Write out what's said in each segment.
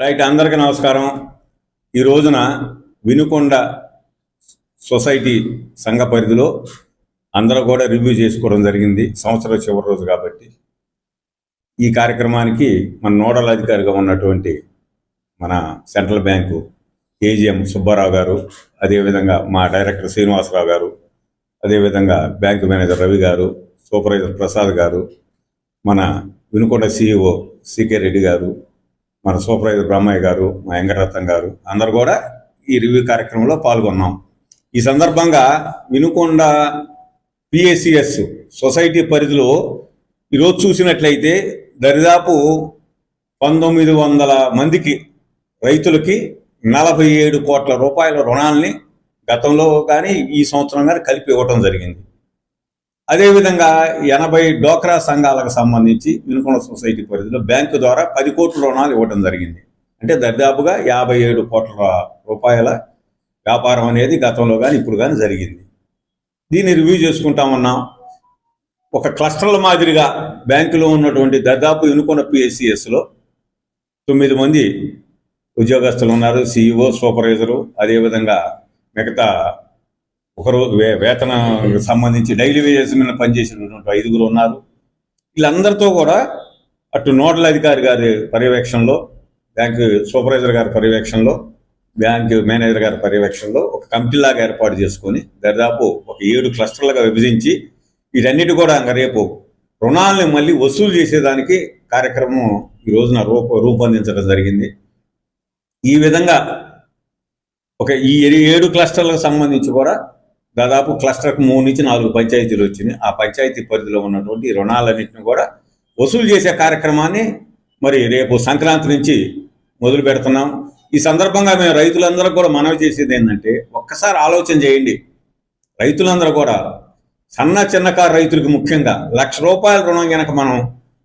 Right అందరికీ నమస్కారం. ఈ రోజున వినుకొండ సొసైటీ సంఘ పరిధిలో అందరూ కూడా రివ్యూ చేసుకోవడం జరిగింది. సంవత్సరం చివరి రోజు కాబట్టి. ఈ కార్యక్రమానికి మన నోడల్ అధికారిగా ఉన్నటువంటి మన సెంట్రల్ బ్యాంకు ఏజిఎం సుబ్బారావు గారు అదేవిధంగా మా డైరెక్టర్ శ్రీనివాసరావు గారు అదేవిధంగా బ్యాంకు మేనేజర్ రవి గారు సూపర్వైజర్ ప్రసాద్ గారు మన వినుకొండ సిఇఓ సికే రెడ్డి గారు మన సూపర్వైజర్ బ్రహ్మయ్య గారు మా వెంకటరత్నం గారు అందరు కూడా ఈ రివ్యూ కార్యక్రమంలో పాల్గొన్నాం. ఈ సందర్భంగా వినుకొండ పిఎస్సిఎస్ సొసైటీ పరిధిలో ఈరోజు చూసినట్లయితే దరిదాపు పంతొమ్మిది వందల మందికి రైతులకి నలభై ఏడు కోట్ల రూపాయల రుణాల్ని గతంలో కానీ ఈ సంవత్సరం కానీ కలిపి ఇవ్వటం జరిగింది. అదేవిధంగా ఎనభై డోక్రా సంఘాలకు సంబంధించి వినుకొండ సొసైటీ పరిధిలో బ్యాంకు ద్వారా పది కోట్ల రుణాలు ఇవ్వడం జరిగింది. అంటే దరిదాపుగా యాభై ఏడు కోట్ల రూపాయల వ్యాపారం అనేది గతంలో కానీ ఇప్పుడు కానీ జరిగింది. దీన్ని రివ్యూ చేసుకుంటా ఉన్నాం ఒక క్లస్టర్ల మాదిరిగా బ్యాంకులో ఉన్నటువంటి దాదాపు ఎన్నుకున్న పిఎస్సిఎస్లో తొమ్మిది మంది ఉద్యోగస్తులు ఉన్నారు. సిఇఓ సూపర్వైజరు అదేవిధంగా మిగతా ఒకరు వే వేతన సంబంధించి డైలీ వేజెస్ మీద పనిచేసినటువంటి ఐదుగురు ఉన్నారు. వీళ్ళందరితో కూడా అటు నోడల్ అధికారి గారి పర్యవేక్షణలో బ్యాంకు సూపర్వైజర్ గారి పర్యవేక్షణలో బ్యాంకు మేనేజర్ గారి పర్యవేక్షణలో ఒక కమిటీలాగా ఏర్పాటు చేసుకొని దాదాపు ఒక ఏడు క్లస్టర్లుగా విభజించి వీటన్నిటి కూడా ఇంకా రేపు రుణాలని మళ్ళీ వసూలు చేసేదానికి కార్యక్రమం ఈ రోజున రూప రూపొందించడం జరిగింది. ఈ విధంగా ఒక ఈ ఏడు క్లస్టర్లకు సంబంధించి కూడా దాదాపు క్లస్టర్కి మూడు నుంచి నాలుగు పంచాయతీలు వచ్చినాయి. ఆ పంచాయతీ పరిధిలో ఉన్నటువంటి రుణాలన్నింటిని కూడా వసూలు చేసే కార్యక్రమాన్ని మరి రేపు సంక్రాంతి నుంచి మొదలు పెడుతున్నాం. ఈ సందర్భంగా మేము రైతులందరూ కూడా మనవి చేసేది ఏంటంటే ఒక్కసారి ఆలోచన చేయండి. రైతులందరూ కూడా సన్న చిన్నకారు రైతులకు ముఖ్యంగా లక్ష రూపాయల రుణం కనుక మనం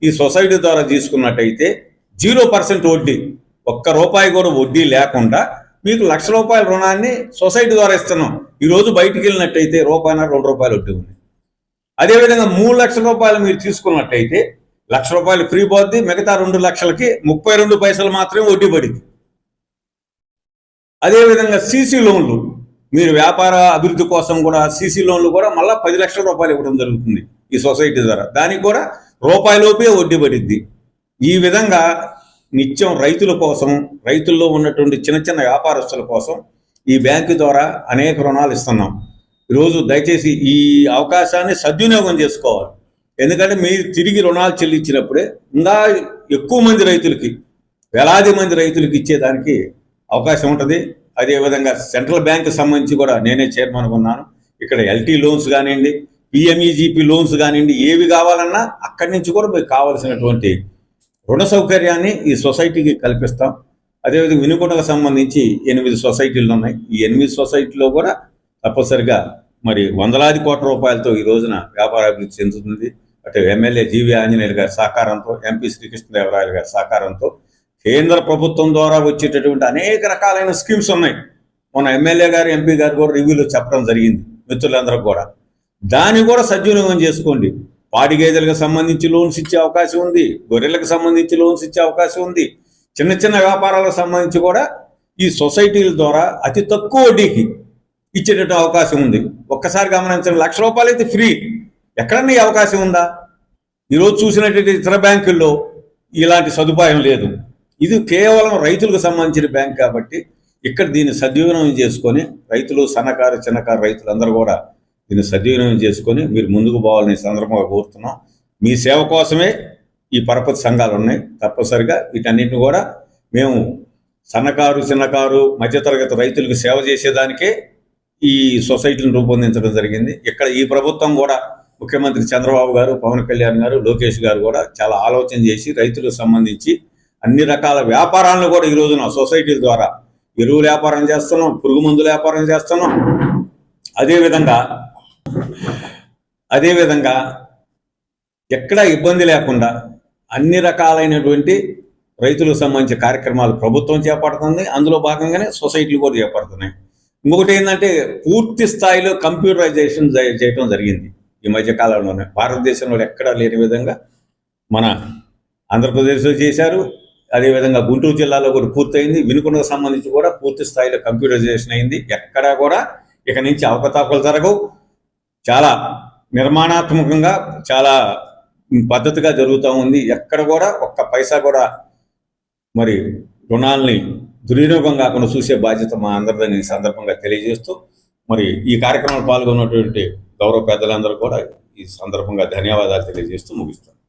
ఈ సొసైటీ ద్వారా తీసుకున్నట్టయితే జీరో పర్సెంట్ వడ్డీ ఒక్క రూపాయి కూడా వడ్డీ లేకుండా మీకు లక్ష రూపాయల రుణాన్ని సొసైటీ ద్వారా ఇస్తున్నాం. ఈరోజు బయటికి వెళ్ళినట్టయితే రూపాయన రెండు రూపాయలు వడ్డీ ఉంది. అదేవిధంగా మూడు లక్షల రూపాయలు మీరు తీసుకున్నట్టయితే లక్ష రూపాయలు ఫ్రీ పోద్ది మిగతా రెండు లక్షలకి ముప్పై రెండు పైసలు మాత్రమే వడ్డీ పడింది. అదేవిధంగా సీసీ లోన్లు మీరు వ్యాపార అభివృద్ధి కోసం కూడా సీసీ లోన్లు కూడా మళ్ళీ పది లక్షల రూపాయలు ఇవ్వడం జరుగుతుంది ఈ సొసైటీ ద్వారా. దానికి కూడా రూపాయలోపే వడ్డీ పడిద్ది ఈ విధంగా నిత్యం రైతుల కోసం రైతుల్లో ఉన్నటువంటి చిన్న చిన్న వ్యాపారస్తుల కోసం ఈ బ్యాంకు ద్వారా అనేక రుణాలు ఇస్తున్నాం. ఈరోజు దయచేసి ఈ అవకాశాన్ని సద్వినియోగం చేసుకోవాలి. ఎందుకంటే మీరు తిరిగి రుణాలు చెల్లించినప్పుడే ఇంకా ఎక్కువ మంది రైతులకి వేలాది మంది రైతులకి ఇచ్చేదానికి అవకాశం ఉంటుంది. అదేవిధంగా సెంట్రల్ బ్యాంక్ సంబంధించి కూడా నేనే చైర్మన్ ఉన్నాను. ఇక్కడ ఎల్టీ లోన్స్ కానివ్వండి పిఎంఈజీపీ లోన్స్ కానివ్వండి ఏవి కావాలన్నా అక్కడి నుంచి కూడా మీకు కావాల్సినటువంటి రుణ సౌకర్యాన్ని ఈ సొసైటీకి కల్పిస్తాం. అదేవిధంగా వినుకొండకు సంబంధించి ఎనిమిది సొసైటీలు ఉన్నాయి. ఈ ఎనిమిది సొసైటీలో కూడా తప్పనిసరిగా మరి వందలాది కోట్ల రూపాయలతో ఈ రోజున వ్యాపార అభివృద్ధి చెందుతుంది. అటు ఎమ్మెల్యే జీవి ఆంజనేయులు గారి సహకారంతో ఎంపీ శ్రీకృష్ణదేవరాయలు గారి సహకారంతో కేంద్ర ప్రభుత్వం ద్వారా వచ్చేటటువంటి అనేక రకాలైన స్కీమ్స్ ఉన్నాయి. మన ఎమ్మెల్యే గారు ఎంపీ గారు కూడా రివ్యూలో చెప్పడం జరిగింది. మిత్రులందరూ కూడా. దాన్ని కూడా సద్వినియోగం చేసుకోండి. పాడి గేదెలకు సంబంధించి లోన్స్ ఇచ్చే అవకాశం ఉంది గొర్రెలకు సంబంధించి లోన్స్ ఇచ్చే అవకాశం ఉంది. చిన్న చిన్న వ్యాపారాలకు సంబంధించి కూడా ఈ సొసైటీల ద్వారా అతి తక్కువ వడ్డీకి ఇచ్చేటట్టు అవకాశం ఉంది. ఒక్కసారి గమనించండి లక్ష రూపాయలు అయితే ఫ్రీ. ఎక్కడన్నా ఈ అవకాశం ఉందా? ఈరోజు చూసినట్టయితే ఇతర బ్యాంకుల్లో ఇలాంటి సదుపాయం లేదు. ఇది కేవలం రైతులకు సంబంధించిన బ్యాంక్ కాబట్టి ఇక్కడ దీన్ని సద్వినియోగం చేసుకొని రైతులు సన్నకారు చిన్నకారు రైతులందరూ కూడా దీన్ని సద్వినియోగం చేసుకొని మీరు ముందుకు పోవాలని సందర్భంగా కోరుతున్నాం. మీ సేవ కోసమే ఈ పరపతి సంఘాలు ఉన్నాయి. తప్పనిసరిగా వీటన్నిటిని కూడా మేము సన్నకారు చిన్నకారు మధ్యతరగతి రైతులకు సేవ చేసేదానికే ఈ సొసైటీని రూపొందించడం జరిగింది. ఇక్కడ ఈ ప్రభుత్వం కూడా ముఖ్యమంత్రి చంద్రబాబు గారు పవన్ కళ్యాణ్ గారు లోకేష్ గారు కూడా చాలా ఆలోచన చేసి రైతులకు సంబంధించి అన్ని రకాల వ్యాపారాలను కూడా ఈ రోజున సొసైటీల ద్వారా ఎరువుల వ్యాపారం చేస్తున్నాం పురుగు మందుల వ్యాపారం చేస్తున్నాం. అదేవిధంగా అదేవిధంగా ఎక్కడా ఇబ్బంది లేకుండా అన్ని రకాలైనటువంటి రైతులకు సంబంధించిన కార్యక్రమాలు ప్రభుత్వం చేపడుతుంది. అందులో భాగంగానే సొసైటీలు కూడా చేపడుతున్నాయి. ఇంకొకటి ఏంటంటే పూర్తి స్థాయిలో కంప్యూటరైజేషన్ చేయటం జరిగింది. ఈ మధ్య కాలంలోనే భారతదేశంలో ఎక్కడా లేని విధంగా మన ఆంధ్రప్రదేశ్లో చేశారు. అదేవిధంగా గుంటూరు జిల్లాలో కూడా పూర్తయింది. వినుకొండకు సంబంధించి కూడా పూర్తి స్థాయిలో కంప్యూటరైజేషన్ అయింది. ఎక్కడా కూడా ఇక నుంచి అవకతవకలు జరగవు. చాలా నిర్మాణాత్మకంగా చాలా పద్ధతిగా జరుగుతూ ఉంది. ఎక్కడ కూడా ఒక్క పైసా కూడా మరి రుణాల్ని దుర్వినియోగం కాకుండా చూసే బాధ్యత మా అందరిదని ఈ సందర్భంగా తెలియజేస్తూ మరి ఈ కార్యక్రమంలో పాల్గొన్నటువంటి గౌరవ పెద్దలందరూ కూడా ఈ సందర్భంగా ధన్యవాదాలు తెలియజేస్తూ ముగిస్తాను.